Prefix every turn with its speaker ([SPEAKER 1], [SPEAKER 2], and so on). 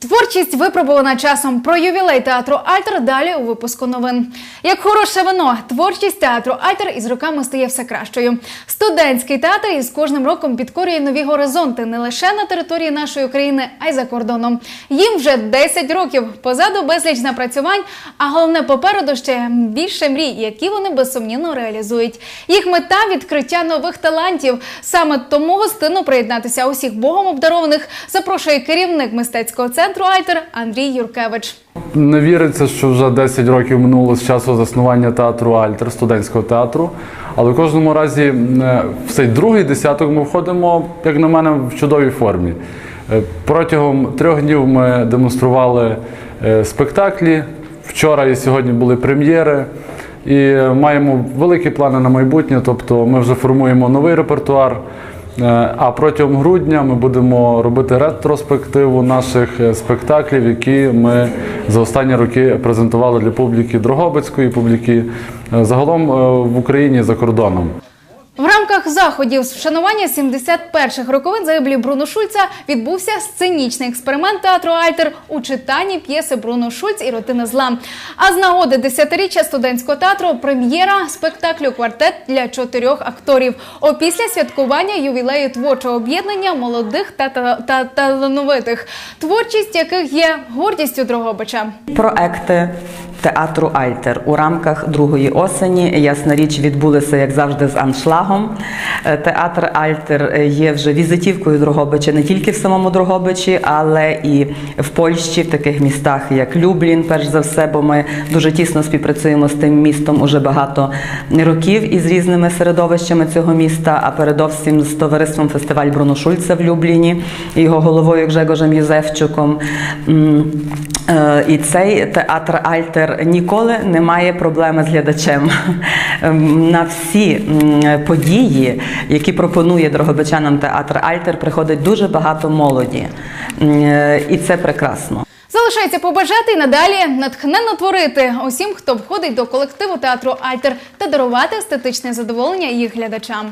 [SPEAKER 1] Творчість випробувана часом про ювілей театру Альтер. Далі у випуску новин. Як хороше вино, творчість театру Альтер із роками стає все кращою. Студентський театр із кожним роком підкорює нові горизонти не лише на території нашої країни, а й за кордоном. Їм вже 10 років. Позаду безліч напрацювань, а головне попереду ще більше мрій, які вони безсумнівно реалізують. Їх мета відкриття нових талантів. Саме тому гостину приєднатися усіх богом обдарованих запрошує керівник мистецького центру Альтер Андрій Юркевич.
[SPEAKER 2] Не віриться, що вже 10 років минуло з часу заснування театру Альтер, студентського театру. Але в кожному разі е, в цей другий десяток ми входимо, як на мене, в чудовій формі. Е, Протягом трьох днів ми демонстрували е, спектаклі. Вчора і сьогодні були прем'єри. І маємо великі плани на майбутнє, тобто ми вже формуємо новий репертуар. Е, А протягом грудня ми будемо робити ретроспективу наших е, спектаклів, які ми за останні роки презентували для публіки Дрогобицької, публіки е, загалом в Україні за кордоном.
[SPEAKER 1] В рамках заходів з вшанування 71-х роковин загиблі Бруно Шульца відбувся сценічний експеримент театру Альтер у читанні п'єси Бруно Шульц і Ротина зла. А з нагоди десятиріччя студентського театру прем'єра спектаклю Квартет для чотирьох акторів. Опісля святкування ювілею творчого об'єднання молодих та, та, та талановитих, творчість яких є гордістю Дрогобича.
[SPEAKER 3] Проекти театру Альтер у рамках другої осені, ясна річ, відбулися, як завжди, з аншлагом. Е, Театр Альтер є вже візитівкою Дрогобича не тільки в самому Дрогобичі, але і в Польщі, в таких містах, як Люблін, перш за все, бо ми дуже тісно співпрацюємо з тим містом уже багато років із різними середовищами цього міста, а передовсім з товариством фестиваль Бруно Шульца в Любліні, і його головою Гжегожем Юзефчуком. Е, І цей театр Альтер ніколи не має проблеми з глядачем. Ем, На всі події, які пропонує дрогобичанам театр Альтер, приходить дуже багато молоді. Е, І це прекрасно.
[SPEAKER 1] Залишається побажати і надалі натхненно творити усім, хто входить до колективу театру Альтер та дарувати естетичне задоволення їх глядачам.